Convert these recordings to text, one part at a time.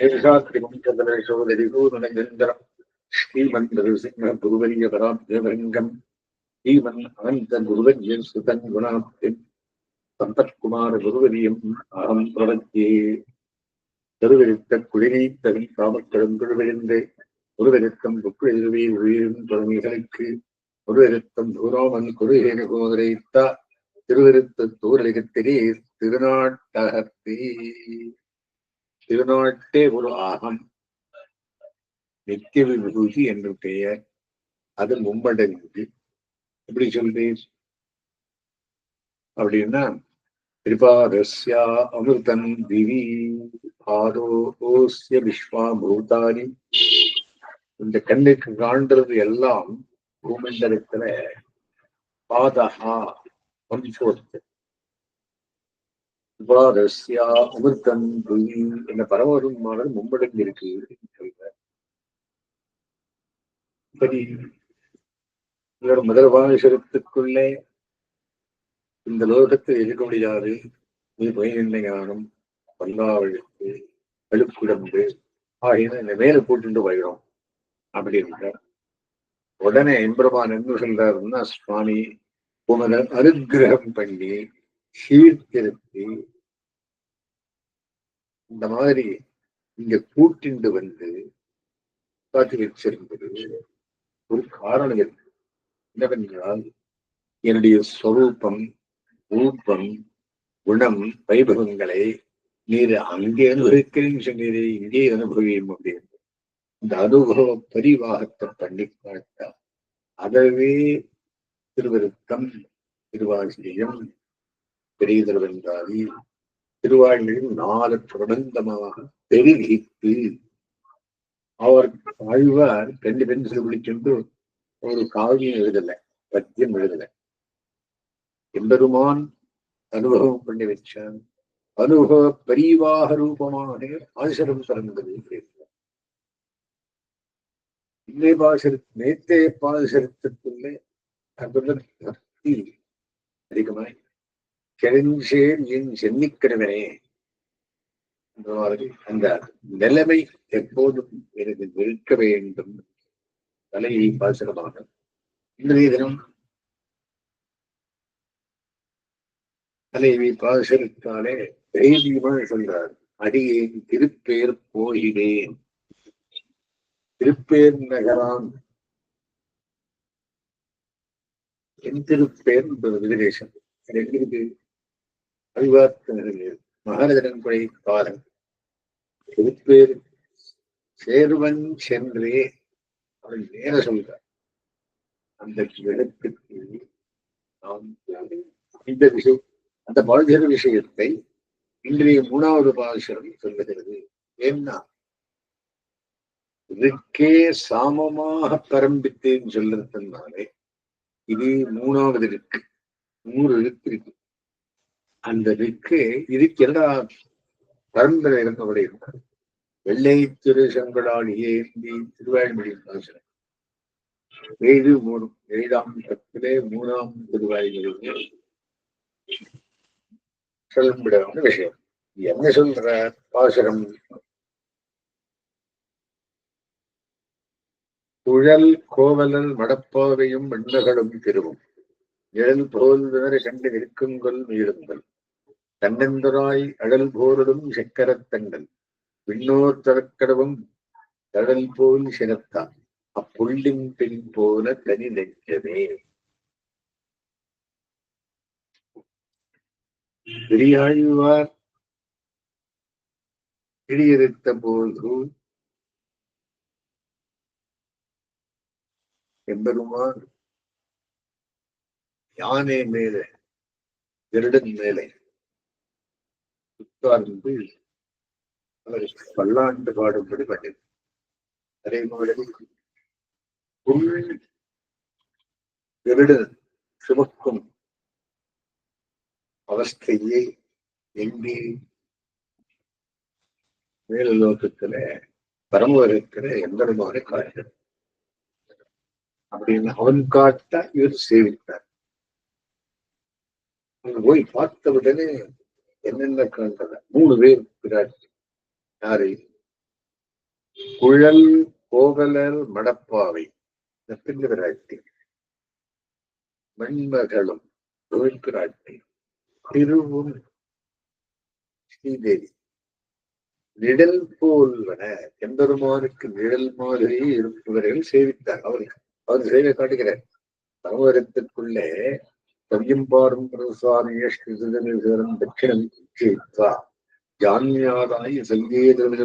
ஹேஷாத்ரிபுணிகதலேஷோதரிகோதனகேந்திரம் ஸ்ரீமன் நரசிம்ம குருவரிய பராப்தேவரங்கம் ஸ்ரீமன் அனந்த குருவரிய சுதன் குணாப்தி சம்பத்குமார குருவரியம் அகம் பிரபத்தியே கருவெடுத்த குளிரீத்தவின் காமக்கடும் குழுவிழுந்தே ஒருவருத்தம் புக்குழுவி உயிரும் தொடர்மிகளுக்கு ஒருவருத்தம் தூரோமன் குருகேக கோதரைத்தா திருவிருத்த தூரலிகத்திலே திருநாட்டகத்தே திருநாட்டே ஒரு ஆகம். நித்திய விபூதி என்று பெயர். அது மும்மடங்கு எப்படி சொல்றீர் அப்படின்னா திரிபாதஸ்யா அமிர்தம் திவி ஆரோசிய விஸ்வா பூதானி இந்த கண்ணுக்கு காண்றது எல்லாம் பூமண்டலத்துல பாதஹா ஒன் என்ன பரவரும் அமிர்தம் திவி இருக்கு. சொல்ற இப்படி இவர் முதல் பாசுரத்துக்குள்ளே இந்த லோகத்தில் இருக்க முடியாது நீ பயனில்லை ஞானம் பல்லாவழுக்கு அழுக்குடம்பு ஆகியன இந்த மேல போட்டு போயிடும் அப்படின்ற உடனே எம்பெருமான் என்ன சொல்றாருன்னா சுவாமி உமத அனுகிரகம் பண்ணி சீர்திருத்தி இந்த மாதிரி நீங்க கூட்டிண்டு வந்து காட்டி வச்சிருந்தது ஒரு காரணம் இருக்கு என்னவென்றால் என்னுடைய சொரூபம் ரூபம் குணம் வைபவங்களை நீர் அங்கே அனுபவிக்கிறேன்னு சொன்னீரே இங்கே அனுபவியும் அப்படின்னு இந்த அனுபவ பரிவாகத்தை பண்ணி பார்த்தா அதவே திருவருத்தம் திருவாசியம் பெரிய திருவென்றாதி திருவாயிலையும் நாலு பிரபந்தமாக பெருகித்து அவர் ஆழ்வார் ரெண்டு பென்சில் பிடிச்சுட்டு ஒரு காவியம் எழுதல பத்தியம் எழுதல. எம்பெருமான் அனுபவம் பண்ணி வச்சான். அனுபவ பரிவாக ரூபமாக ஆசிரம் பிறந்தது இல்லை பாசர நேத்தே பாசரத்திற்குள்ளே பக்தி அதிகமாய் கிழஞ்சேன் என் சென்னிக்கிழவனே அந்த மாதிரி அந்த நிலைமை எப்போதும் எனக்கு நிற்க வேண்டும். தலையை பாசனமாக. இன்றைய தினம் தலைவி பாசனத்தாலே தைரியமாக சொல்றார் அடியேன் திருப்பேர் போகிறேன் திருப்பேர் நகரான். என் திருப்பேர் என்பது விதிரேசம் எங்கிருக்கு எங்க இருக்கு கொடை காலம். திருப்பேர் சேர்வன் சென்றே அவள் நேர சொல்றார் அந்த இடத்திற்கு நாம் இந்த விஷயம் அந்த பால்கர விஷயத்தை இன்றைய மூணாவது பாசுரம் சொல்லுகிறது. ஏன்னா இதுக்கே சாமமாக பரம்பித்தேன்னு சொல்றதுனாலே இது மூணாவது இருக்கு. நூறு இருக்கு. அந்த ரிக்கு இதுக்கு எல்லா பரம்பரை இருந்தவடைய வெள்ளை திரு சங்கடால் ஏந்தி திருவாய்மொழி பாசனம். ஏழு மூணு ஏழாம் பத்திலே மூணாம் திருவாய்மொழி சொல்லும்படியான விஷயம். என்ன சொல்ற பாசுரம் குழல் கோவலல் மடப்பாவையும் வெண்ணகளும் திருவும். நிழல் போல் கண்டு நிற்குங்கொல் மீறுங்கள். தன்னெந்தராய் அழல் போரிடும் செக்கரத்தங்கள் விண்ணோர் தரக்கடவும் கடல் போல் சினத்தான் அப்புள்ளின் பின் போல தனி நெஞ்சமே பெரியாழ்வார் கிழியறுத்த போது எம்பெருமான் யானை மேலே திருடன் மேலே உட்கார்ந்து அவர் பல்லாண்டு பாடும்படி பண்ணது அதே மாதிரி புல் திருடன் சுமக்கும் அவஸ்தையை எங்கே மேலோகத்துல இருக்கிற எந்தவிதமான காரியம் அப்படின்னு அவன் காட்ட இவர் சேவித்தார் அங்க போய் பார்த்த உடனே என்னென்ன கண்டத மூணு பேர் பிராட்டி. யாரு? குழல் கோவலர் மடப்பாவை. பிராட்டி. மண்மகளும் பிராட்டி. திருவும் ஸ்ரீதேவி. நிழல் போல்வன எம்பெருமானுக்கு நிழல் மாதிரி இருப்பவர்கள் சேவித்தார். அவருக்கு அவர் சேவை காட்டுகிறார். சமூகத்திற்குள்ளே கவியம்பாரும் பிரசாரிய ஸ்ரீதரம் தட்சிணம் உச்சயித்வா ஜான்யாதாய சங்கீதம்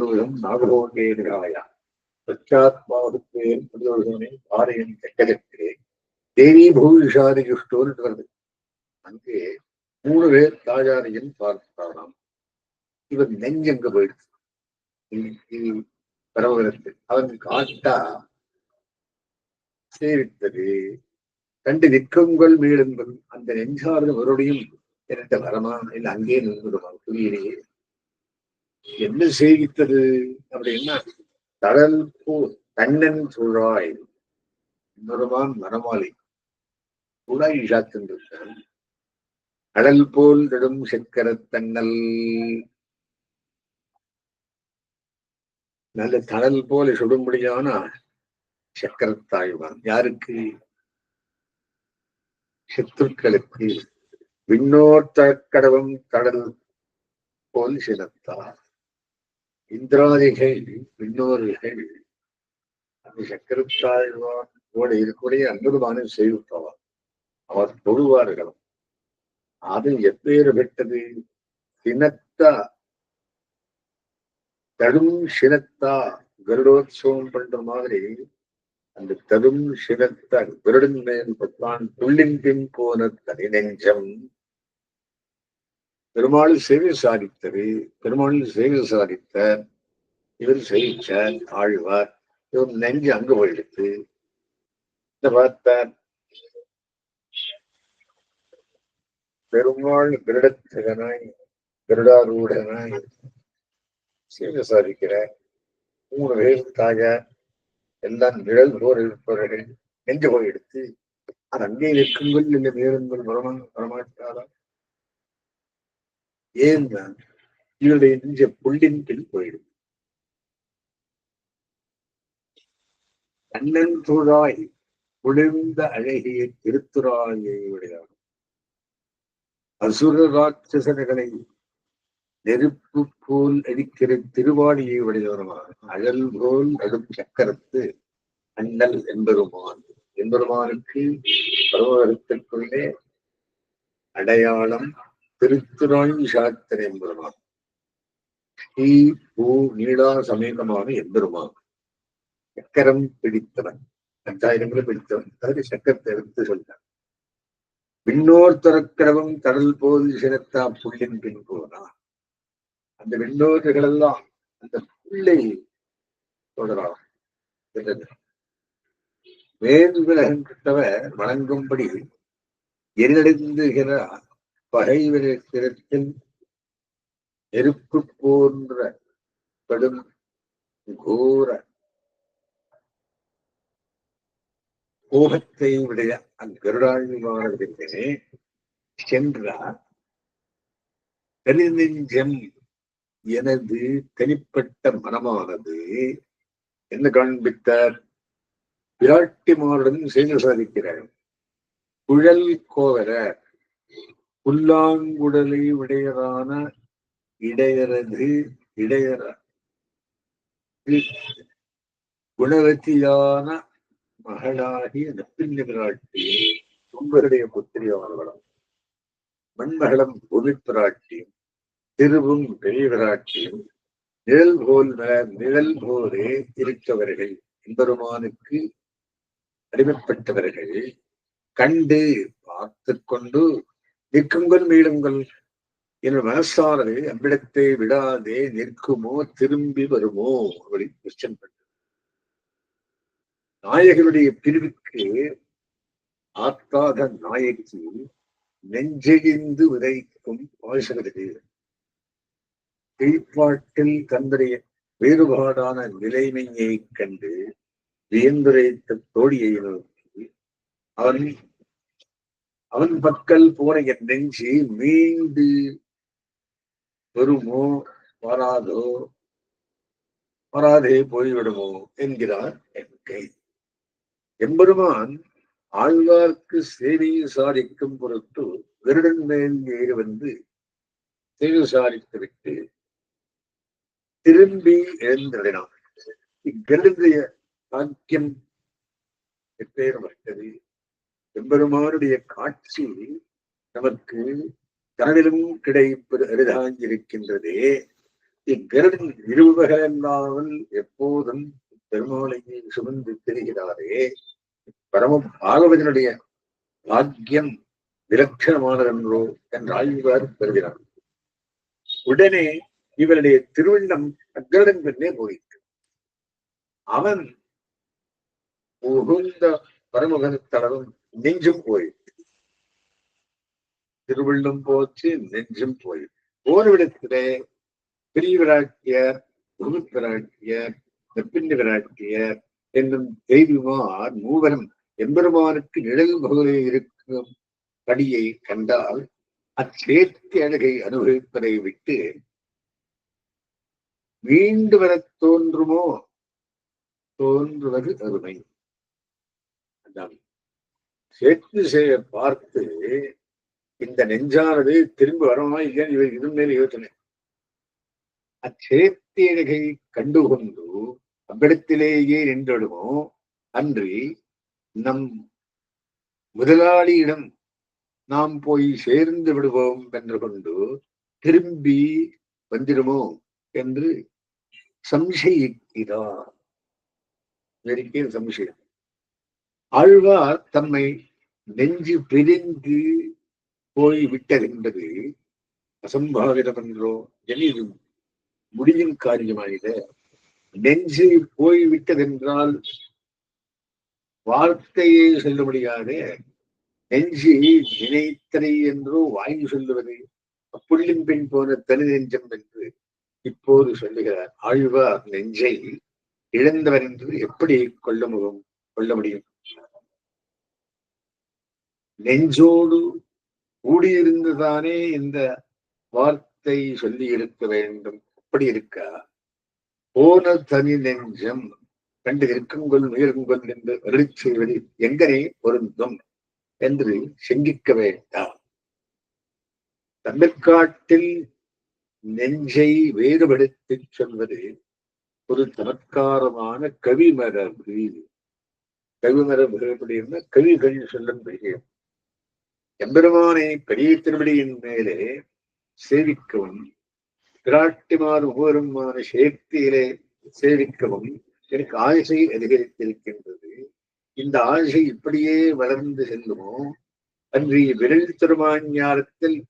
நாகபோகேதாயா பச்சாத்மாவுத்தேன் பிரதோஷனை பாரையன் கெட்டதற்கு. தேவி பூவிஷாரி ஜுஷ்டோன்னு வருது அங்கே மூணு பேர் தாஜாரியின் பார்த்தாராம். இவர் நெஞ்சங்க போயிடுச்சு? பரவகத்து அவன் காட்டா சேவித்தது. கண்டு நிற்குங்கள் மீளுங்கள். அந்த நெஞ்சார்ந்த மறுபடியும் எனக்கு வரமா? இல்ல அங்கே நின்றுடுமா? புரியிலேயே என்ன செய்வித்தது அப்படின்னா கடல் பூ தன்னன் சுழாய் இன்னொருமான் மரமாலை குழாய் இழாத்திருந்தான் கடல் போல் நெடும் சக்கர தன்னல். நல்ல தடல் போல சுடும்படியான சக்கரத்தாய்வான் யாருக்கு? சத்துருக்களுக்கு விண்ணோத்தக்கடவும் கடல் போல் சினத்தார் இந்திராதிகள் விண்ணோர்கள் அந்த சக்கரத்தாழ்வான் இருக்கக்கூடிய அற்புதமான செய்விப்பவர் அவர் தொழுவார்களும் அது எப்பேறு பெற்றது சினத்தா தடும் சினத்தா கருடோத்சவம் பண்ற மாதிரி அந்த தரும் சினத்த கருடன் மேல் பத்தான் துள்ளின்பின் போன தனி நெஞ்சம் பெருமாள் சேவை சாதித்தது பெருமாள் சேவை சாதித்த இவர் செய்தார் ஆழ்வார் இவர் நெஞ்சு அங்கு போயிடுத்து. இந்த பார்த்தார். பெருமாள் கிருடத்தகனாய் கிருடாரூடனாய் சேவை சாதிக்கிற மூணு பேர் தாயார். எல்லாம் நிழல் போர் இருப்பவர்கள் நெஞ்சு போய் எடுத்து அது அங்கே நிற்குங்கள் இல்லை வேறுங்கள் வரமா வரமாட்டாரா ஏன் இவருடைய நெஞ்ச புள்ளின் பின் போயிடும். கண்ணன் துழாய் குளிர்ந்த அழகிய திருத்துறாயை அசுர ராட்சசர்களை நெருப்பு போல் அடிக்கிற திருவாணியை உடையவருமான. அழல் போல் நடும் சக்கரத்து அண்ணல் என்பெருமான். என்பெருமானுக்கு பரமகரத்திற்குள்ளே அடையாளம் திருத்துறாய் சாத்திர என்பெருமான். ஸ்ரீ பூ நீடா சமேதமான எம்பெருமான் சக்கரம் பிடித்தவன். அஞ்சாயிரங்களை பிடித்தவன். அதாவது சக்கரத்தை எடுத்து சொல்றான். விண்ணோர் துறக்கிறவன் கடல் போது சினத்தா புள்ளின் பின் போனா அந்த விண்ணோர்கள் எல்லாம் அந்த புள்ளை தொடராம் மேல்விலகன்றவர் வணங்கும்படி எரிநடைந்துகிற பகைவிடத்தில் நெருப்பு போன்ற கடும் கோர கோபத்தை உடைய அக்கருடாழ்வானவர்களே சென்றார். தனிநெஞ்சம் எனது தனிப்பட்ட மனமானது என்ன காண்பித்தார்? விராட்டிமாருடன் செய்து சாதிக்கிறார். குழல் கோவர புல்லாங்குடலை உடையதான இடையரது இடையர குணவத்தியான மகளாகிய நப்பின்ன பிராட்டி உங்களுடைய புத்திரியானவளம் மண்மகளம் பூமி பிராட்டியும் திருவும் பெரிய நிழல் போல் நிழல் போலே இருக்கவர்கள் எம்பெருமானுக்கு அடிமைப்பட்டவர்கள் கண்டு பார்த்து கொண்டு நிற்குங்கள் மீளுங்கள். என் மனசானது அவ்விடத்தை விடாதே நிற்குமோ திரும்பி வருமோ? அப்படி கொஸ்டின் பண்ண நாயகனுடைய பிரிவுக்கு ஆத்தாத நாயகி நெஞ்செழிந்து உதைக்கும் பாசுகிறது கீழ்ப்பாட்டில் தன்னுடைய வேறுபாடான நிலைமையை கண்டு வியந்துரைத்த தோழியை நோக்கி அவன் அவன் பக்கல் போன என் நெஞ்சு மீண்டு வருமோ? வராதோ? வராதே போய்விடுமோ? என்கிறார் என்கை எம்பெருமான் ஆழ்வார்க்கு சேவையை சாதிக்கும் பொருட்டு வருடன் மேல் ஏறி வந்து சேவை சாதித்து விட்டு திரும்பி எழுந்தினான் இக்கருடைய பாக்கியம் எப்பேற்பட்டது? எம்பெருமானுடைய காட்சி நமக்கு தனிலும் கிடைப்பது அரிதாகியிருக்கின்றதே. இக்கருடன் இருவகலாமல் எப்போதும் பெருமாளையை சுமந்து திரிகிறாரே. பரம பாகவதனுடைய பாக்கியம் விலட்சணமானதென்றோ என்று ஆய்வார் பெறுகிறார் உடனே இவருடைய திருவண்ணம் அக்கரடன் பின்னே போயிற்று. அவன் உகுந்த பரமுகத்தளவும் நெஞ்சும் போயிற்று. திருவள்ளம் போச்சு நெஞ்சும் போயிற்று. போர்விடத்திலே பெரிய விராட்டியர் குரு விராட்டியர் என்னும் தெய்வமார் மூவரும் எம்பெருமானுக்கு நிழல் பகுதியில் இருக்கும் படியை கண்டால் அச்சேர்த்தி அழகை அனுபவிப்பதை விட்டு மீண்டு வரத் தோன்றுமோ? தோன்றுவது அருமை. அதான் செய்ய பார்த்து இந்த நெஞ்சானது திரும்பி வரணுமா இல்லைன்னு இவர் இது மேல் யோசனை. அச்சேர்த்தியழகை கண்டுகொண்டு அவ்விடத்திலேயே நின்றடுமோ? அன்றி நம் முதலாளியிடம் நாம் போய் சேர்ந்து விடுவோம் என்று கொண்டு திரும்பி வந்திடுமோ? என்று சம்சயிக்கிறார் இவருக்கே சம்சயம். ஆழ்வார் தம்மை நெஞ்சு பிரிந்து போய் விட்டதென்பது அசம்பாவிதம் என்றோ எளிதும் முடியும் காரியமாயிட நெஞ்சு போய் விட்டதென்றால் வார்த்தையை சொல்ல முடியாத நெஞ்சு நினைத்தனை என்றோ வாங்கி சொல்லுவது புள்ளின் பின் போன தனி நெஞ்சம் என்று இப்போது சொல்லுகிறார் ஆழ்வார் நெஞ்சை இழந்தவர் என்று எப்படி கொள்ள முகம் கொள்ள முடியும்? நெஞ்சோடு கூடியிருந்துதானே இந்த வார்த்தை சொல்லி இருக்க வேண்டும். அப்படி இருக்கா? போன தனி நெஞ்சம் கண்டு இருக்குங்கொள் உயர்ங்கொள் என்று அருளி செய்வது எங்கனே பொருந்தும் என்று சிந்திக்க வேண்டாம். தமிழ்காட்டில் நெஞ்சை வேறுபடுத்தி சொல்வது ஒரு சமத்காரமான கவிமரபு கவிமரபு எப்படின்னா கவிகள் சொல்லும் விஷயம் எம்பெருமானை பெரிய திருவடியின் மேலே சேவிக்கவும் பிராட்டிமார் ஒவ்வொருமான சேர்த்தியிலே சேவிக்கவும் எனக்கு ஆசை அதிகரித்திருக்கின்றது. இந்த ஆசை இப்படியே வளர்ந்து செல்லுமோ? அன்றைய விரல் திருமாஞாரத்தில்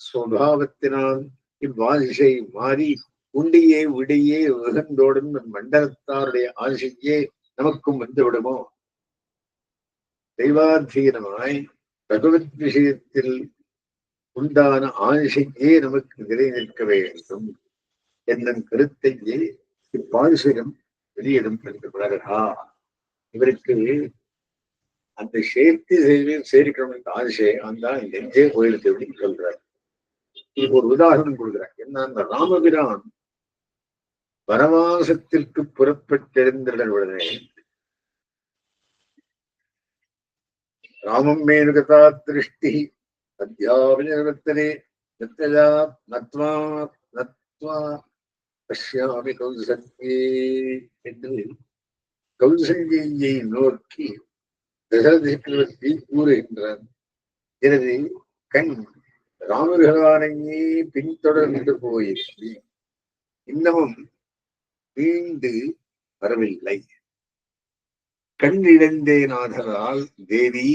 சுவாவத்தினால் இவ்வாசை மாறி உண்டியே விடையே விகந்தோடும் மண்டலத்தாருடைய ஆசையே நமக்கும் வந்துவிடுமோ? தெய்வாதீனமாய் பகவத் விஷயத்தில் உண்டான ஆசையே நமக்கு நிலை நிற்க வேண்டும் என்னும் கருத்தையே இப்பாசிரம் வெளியிடும் என்று இவருக்கு அந்த சேர்த்து சேர்க்கணும் என்ற ஆசை அந்த நெஞ்சே கோயிலுக்கு எப்படி சொல்றார். இதுக்கு ஒரு உதாரணம் கொடுக்குறார் என்ன அந்த ராமபிரான் வனவாசத்திற்கு புறப்பட்டிருந்த உடனே ராமம் மேலுகதா திருஷ்டி அத்தியாபினவர்த்தனே நித்தஜா நத்வா நத்வா பஷ்யாமி கௌசல்யே என்று கௌசல்யை நோக்கி தசரதி சக்கரவர்த்தி கூறுகின்றார் எனது கண் ராமபிரகானையே பின்தொடர்ந்து போயிற்று இன்னமும் மீண்டு வரவில்லை. கண்ணிழந்தே நாதரால் தேவி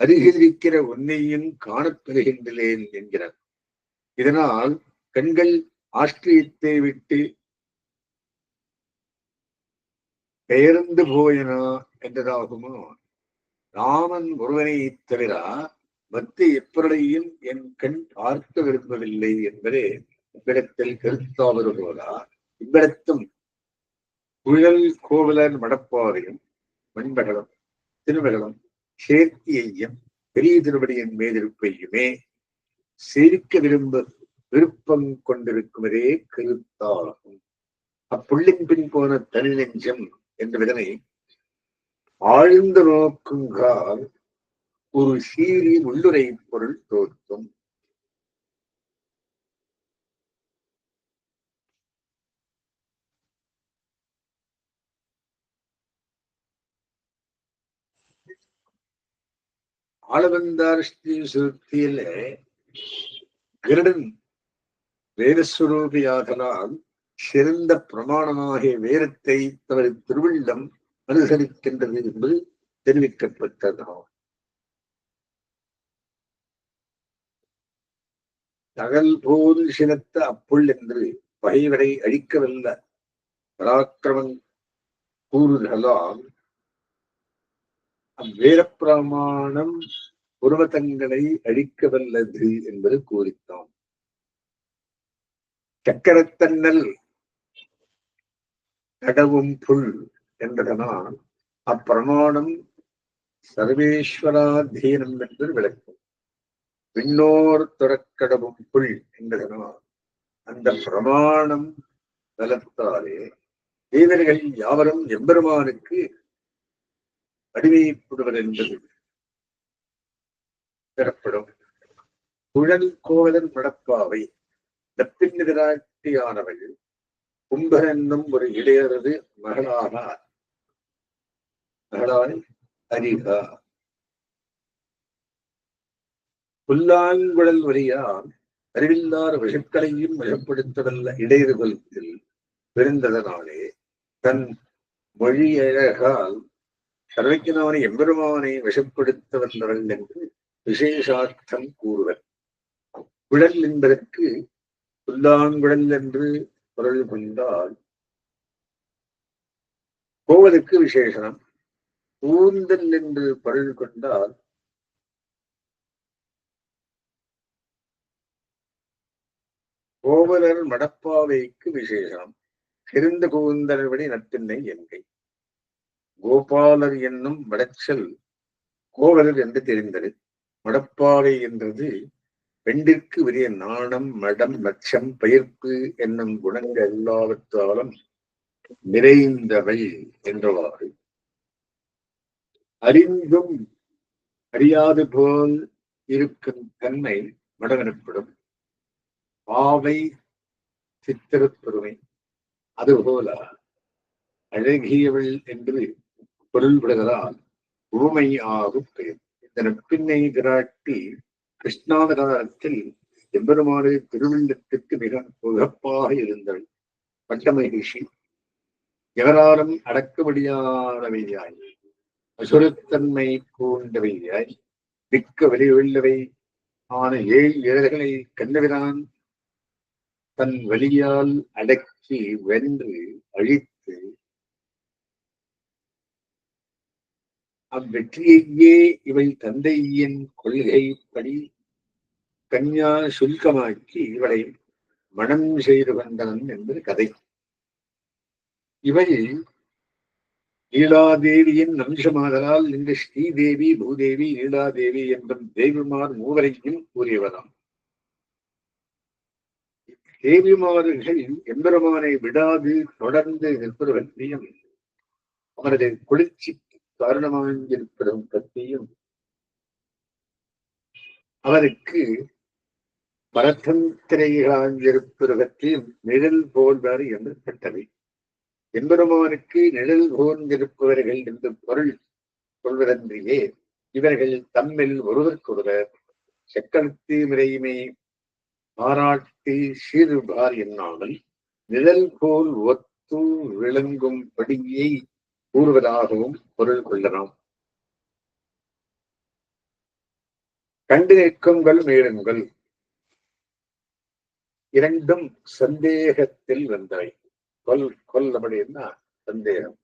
அருகிலிருக்கிற உன்னையும் காணப்பெறுகின்றேன் என்கிறார். இதனால் கண்கள் ஆஸ்திரியத்தை விட்டு பெயர்ந்து போயினா என்றதாகுமோ? ராமன் ஒருவனை தவிர மற்ற எப்படியும் என் கண் பார்க்க விரும்பவில்லை என்பதே இவ்விடத்தில் கருத்தாவதுபோதா இவ்விடத்தும் குழல் கோவலன் மடப்பாறையும் மண்படலம் திருமகலம் சேர்த்தியையும் பெரிய திருவடியின் மேலிருப்பையுமே சிரிக்க விரும்ப விருப்பம் கொண்டிருக்குமதே கருத்தாகும். அப்புள்ளின் பின் போன தனி நெஞ்சம் என்பதனை ஆழ்ந்து நோக்குங்கால் ஒரு சீரி உள்ளுரை பொருள் தோற்றும். ஆளவந்தார் ஸ்ரீ சுருத்தியில கிருடன் வேதஸ்வரூபியாதலால் சிறந்த பிரமாணமாகிய வேதத்தை தனது திருவிழம் அனுசரிக்கின்றது என்பது தெரிவிக்கப்பட்டதாகும். தகல் போது சினத்த அப்புள் என்று பகைவரை அழிக்கவல்ல பராக்கிரமம் கூறுதலால் அவ்வேரப்பிரமாணம் பிரமாணம் புருவதங்களை அழிக்கவல்லது என்பது கூறித்தான். சக்கரத்தன்னல் கடவும் புல் என்பதனால் அப்பிரமாணம் சர்வேஸ்வராதீனம் என்று விளக்கும். விண்ணோர் துறக்கடவும் புல் என்கிறனால் அந்த பிரமாணம் பலத்தாலே தேவர்கள் யாவரும் எம்பெருமானுக்கு அடிமைப்படுவர் என்பது பெறப்படும். குழல் கோவலன் மடப்பாவை தப்பின்னிராட்டியானவள் கும்பர் என்னும் ஒரு இடையரது மகளானார். மகளாய் அரிகா. புல்லாங்குழல் வழியால் அறிவில்லாத விஷக்களையும் வசப்படுத்தவல்ல இடையறுதல் பிறந்ததனாலே தன் மொழியழகால் சர்வஜனான எம்பெருமானை வசப்படுத்த வந்தவள் என்று விசேஷார்த்தம் கூறுவர். குழல் என்பதற்கு புல்லாங்குழல் என்று பொருள் கொண்டால் போவதற்கு விசேஷனம் கூந்தல் என்று பொருள் கொண்டால் கோவலர் மடப்பாவைக்கு விசேஷம். சிறந்த கோவிந்தர்படி நத்தின்னை என்கை கோபாலர் என்னும் வடச்சல் கோவலர் என்று தெரிந்தது. மடப்பாவை என்றது பெண்டிற்கு உரிய நாணம் மடம் லட்சம் பயிர்ப்பு என்னும் குணங்கள் எல்லாவற்றாலும் நிறைந்தவை என்றவாறு. அறிந்தும் அறியாது போல் இருக்கும் தன்மை மடம் எனப்படும் பாவை சித்திரப்பெருமை அதுபோல அழகியவள் என்று பொருள்படுவதால் ஊமை ஆகும் பெயர். இந்த நட்பின்னை விராட்டி கிருஷ்ணாவதாரத்தில் எம்பெருமாறு திருவள்ளத்துக்கு மிக உகப்பாக இருந்தவள் பட்டமகிஷி எவராலும் அடக்கபடியானவையாய் அசுரத்தன்மை பூண்டவையாய் மிக்க வெளியுள்ளவை ஆன ஏழ் ஏழைகளை கண்டவிதான் தன் வழியால் அடக்கி வென்று அழித்து அவ்வெற்றியையே இவை தந்தையின் கொள்கைப்படி கன்யா சுல்கமாக்கி இவளை மனம் செய்து வந்தான் என்பது கதை. இவள் லீலாதேவியின் அம்சமாதலால் இந்த ஸ்ரீதேவி பூதேவி லீலாதேவி என்றும் தேவிமார் மூவரையும் கூறியவராம் தேவிமார்கள் எம்பெருமானை விடாது தொடர்ந்து நிற்பவற்றையும் அவரது குளிர்ச்சி காரணமாயிருப்பதும் பற்றியும் அவருக்கு பரதந்திரைகளாயிருப்பதையும் நிழல் போல்வார் என்று பட்டவை எம்பெருமானுக்கு நிழல் போன்றிருப்பவர்கள் என்று பொருள் சொல்வதன்றியே இவர்கள் தம்மில் ஒருவருக்கொருவர் சக்கரத்து முறையுமே பாராட்டி சீர்பார் என்னாமல் நிழல் போல் ஒத்து விளங்கும் படியை கூறுவதாகவும் பொருள் கொள்ளலாம். கண்டு நிற்குங்கள் மேலுங்கள். இரண்டும் சந்தேகத்தில் வந்தவை. கொல் கொல் அப்படின்னா சந்தேகம்.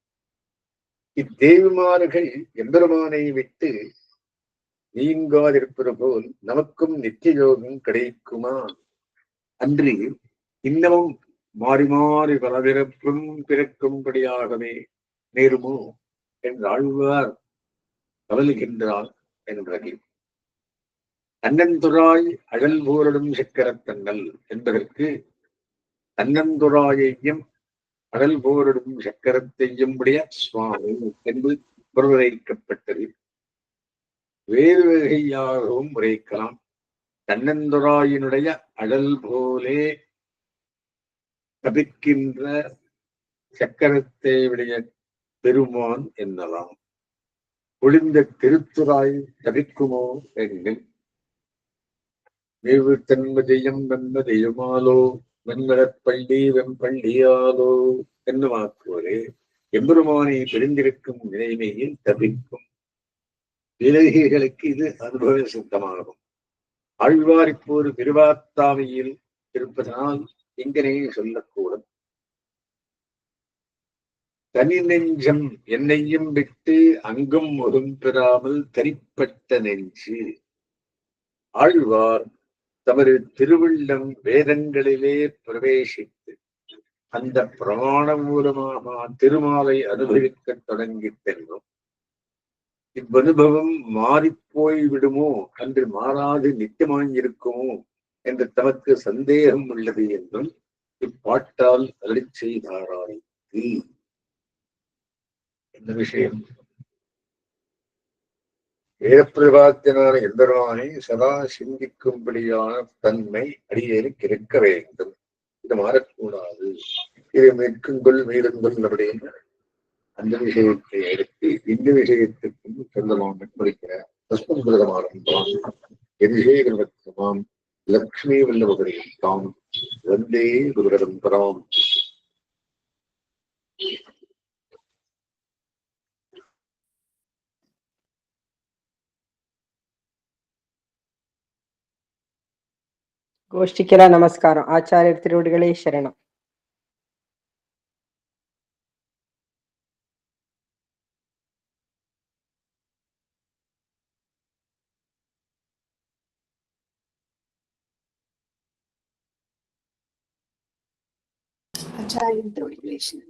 இத்தேவிமார்கள் எம்பெருமானை விட்டு நீங்காதிருப்பது போல் நமக்கும் நித்திய யோகம் கிடைக்குமா? அன்றி இன்னமும் மாறி மாறி பலவிறப்பும் பிறக்கும்படியாகவே நேருமோ என்று ஆழ்வார் கவலுகின்றார் என்றது தன்னந்துராய் அழல் போரிடும் சக்கரத்தன்னல் என்பதற்கு தன்னந்துராயையும் அடல் போரிடும் சக்கரத்தையும்படிய சுவாமி என்று புறவரைக்கப்பட்டது வேறு வகையாகவும் உரைக்கலாம். தன்னந்துராயினுடைய அடல் போலே தவிர்க்கின்ற சக்கரத்தை விடைய பெருமான் என்னலாம்? ஒளிந்த திருத்துறாய் தவிக்குமோ என்கில் நீவு தன்மதியம் வெண்மதியுமாலோ வெண்மலப்பள்ளி வெம்பள்ளியாலோ என்னுமாக்குவரே எம்பெருமானை பிரிந்திருக்கும் நிலைமையில் தவிர்க்கும் விலகிகளுக்கு இது அனுபவ சித்தமாகும். ஆழ்வார் இப்போது திருவாத்தாமையில் இருப்பதனால் இங்கனே சொல்லக்கூடும். தனி நெஞ்சம் என்னையும் விட்டு அங்கும் முகம் பெறாமல் தனிப்பட்ட நெஞ்சு. ஆழ்வார் தமது திருவிள்ளம் வேதங்களிலே பிரவேசித்து அந்த பிரமாணம் மூலமாக திருமாலை அனுபவிக்கத் தொடங்கி செல்லும் இவ்வனுபவம் மாறிப்போய் விடுமோ அன்று மாறாது நித்தியமாயிருக்குமோ என்று தமக்கு சந்தேகம் உள்ளது என்றும் இப்பாட்டால் அருளிச் செய்தாராய்த்து என்ன விஷயம்? வேதப்பிரபாத்தியனான எந்தரானை சதா சிந்திக்கும்படியான தன்மை அடியேனுக்கு இருக்க வேண்டும். இது மாறக்கூடாது. இதை மீட்குங்கள் மீறுங்கள் அப்படின்னு அந்த விஷயத்தை எடுத்து இந்த விஷயத்திற்கும் சொல்லலாம் படிக்கிற தஸ்மஸ்மிருதமானந்தான் எதிஷேகரவத்மாம் லக்ஷ்மி தாம் வந்தே குருகரம் பராம் கோஷ்டிக்கெல்லாம் நமஸ்காரம். ஆச்சாரியர் திருவடிகளே சரணம். Italian translation.